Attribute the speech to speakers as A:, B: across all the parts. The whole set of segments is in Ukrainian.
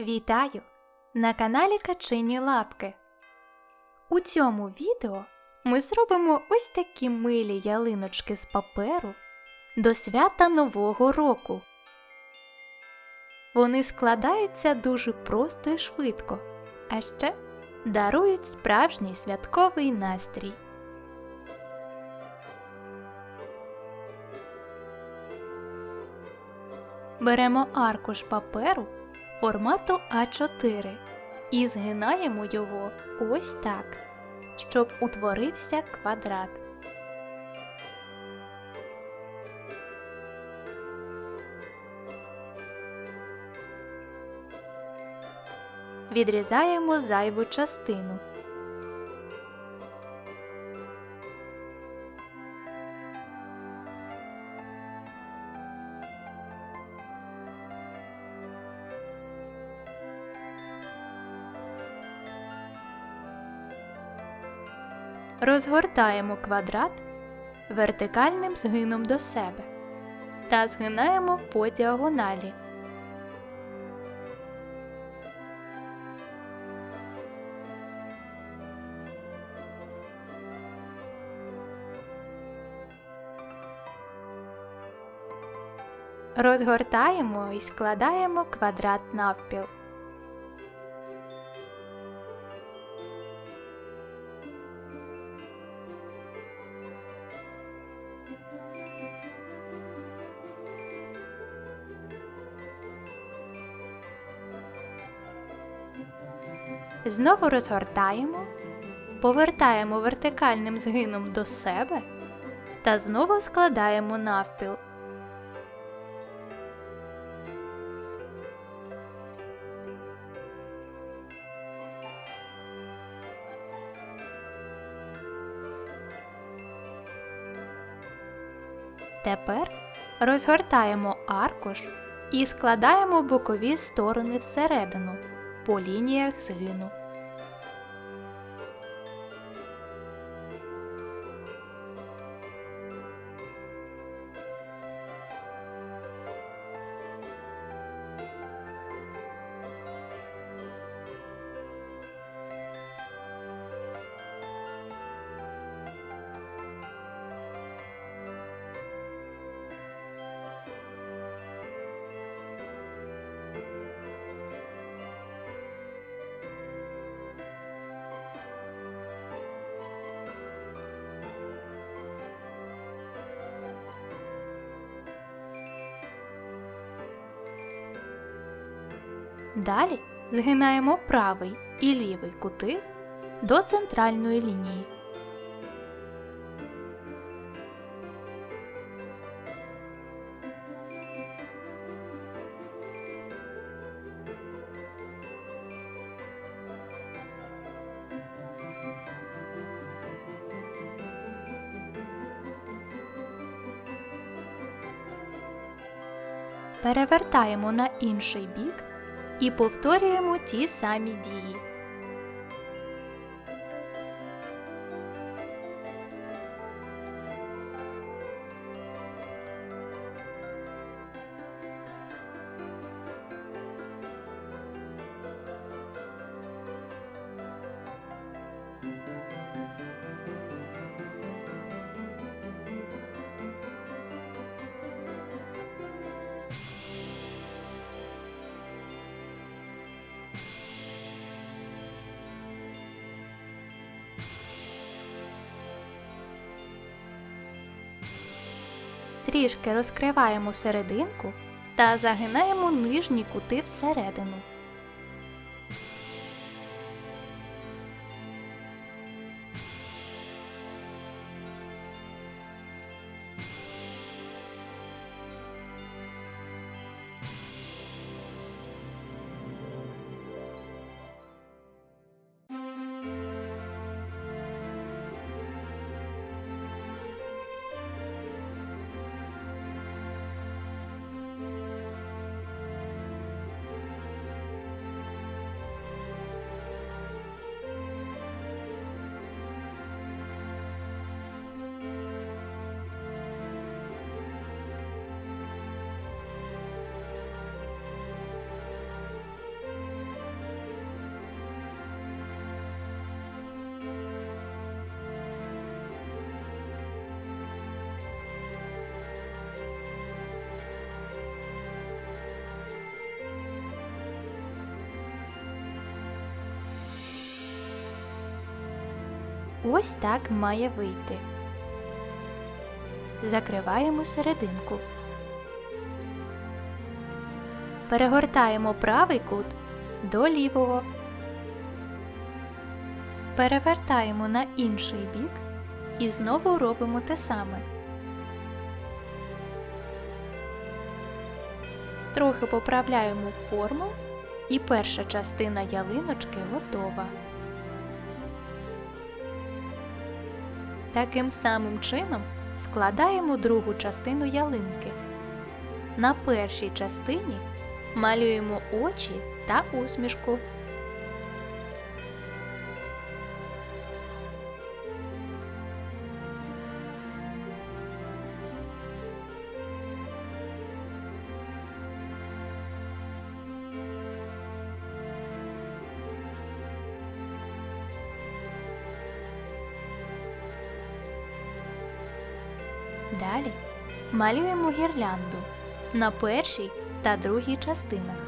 A: Вітаю! На каналі Качині Лапки. У цьому відео ми зробимо ось такі милі ялиночки з паперу до свята Нового року. Вони складаються дуже просто і швидко, а ще дарують справжній святковий настрій. Беремо аркуш паперу формату А4 і згинаємо його ось так, щоб утворився квадрат. Відрізаємо зайву частину. Розгортаємо квадрат вертикальним згином до себе та згинаємо по діагоналі. Розгортаємо і складаємо квадрат навпіл. Знову розгортаємо, повертаємо вертикальним згином до себе та знову складаємо навпіл. Тепер розгортаємо аркуш і складаємо бокові сторони всередину по лініях згину. Далі згинаємо правий і лівий кути до центральної лінії. Перевертаємо на інший бік і повторюємо ті самі дії. Трішки розкриваємо серединку та загинаємо нижні кути всередину. Ось так має вийти. Закриваємо серединку. Перегортаємо правий кут до лівого. Перевертаємо на інший бік і знову робимо те саме. Трохи поправляємо форму і перша частина ялиночки готова. Таким самим чином складаємо другу частину ялинки. На першій частині малюємо очі та усмішку. Далі малюємо гірлянду на першій та другій частинах.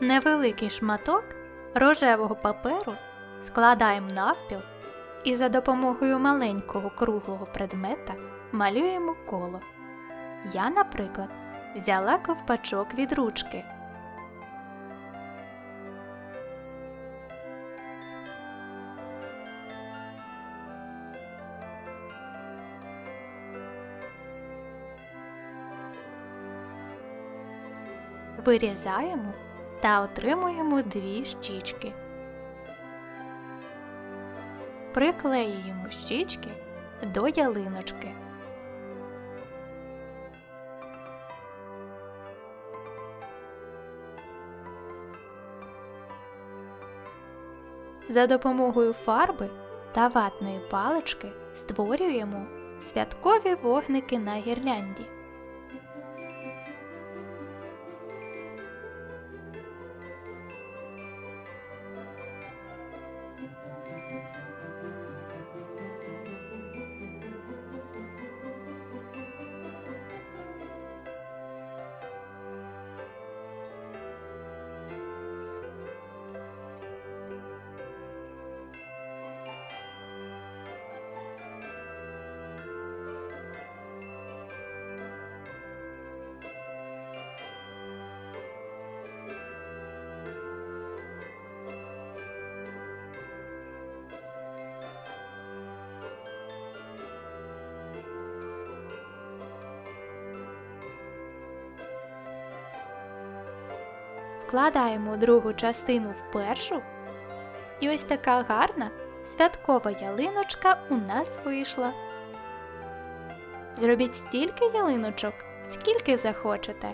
A: Невеликий шматок рожевого паперу складаємо навпіл і за допомогою маленького круглого предмета малюємо коло. Я, наприклад, взяла ковпачок від ручки. Вирізаємо та отримуємо дві щічки. Приклеюємо щічки до ялиночки. За допомогою фарби та ватної палички створюємо святкові вогники на гірлянді. Вкладаємо другу частину в першу. І ось така гарна святкова ялиночка у нас вийшла. Зробіть стільки ялиночок, скільки захочете,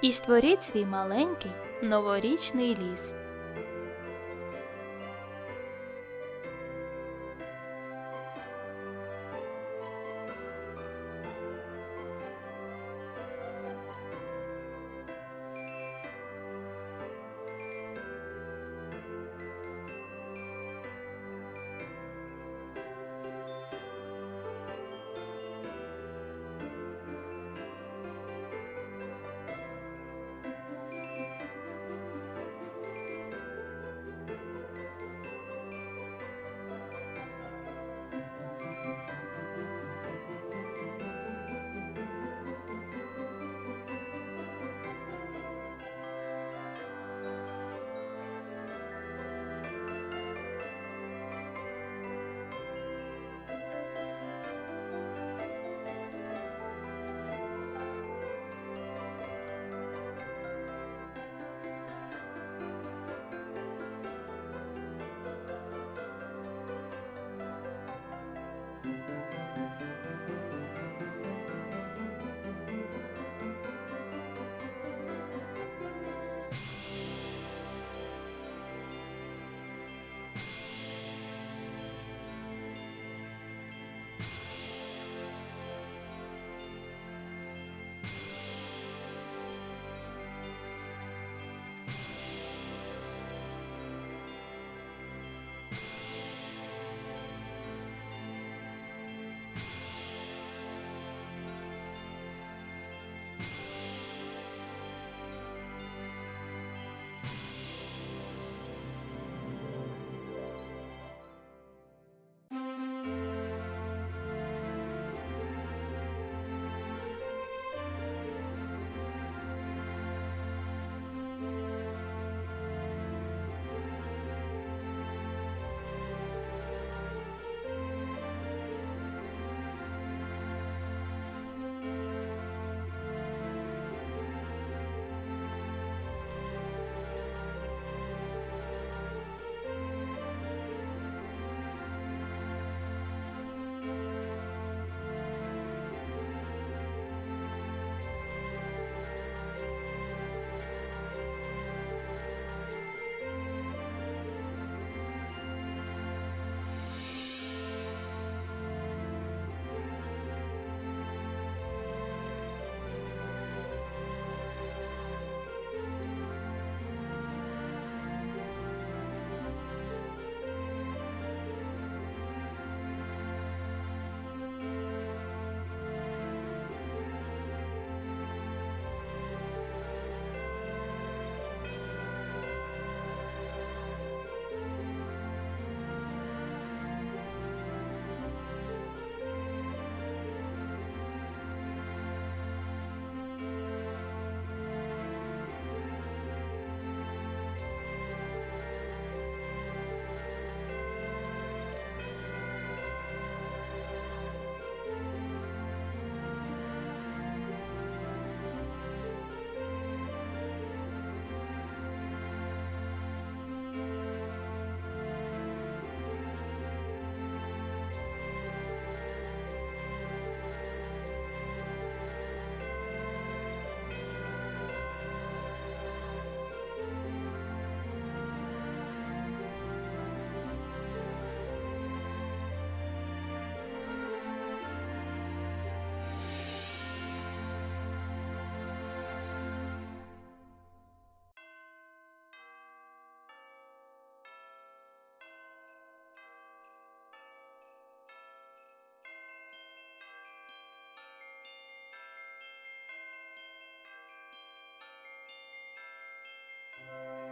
A: і створіть свій маленький новорічний ліс. Thank you.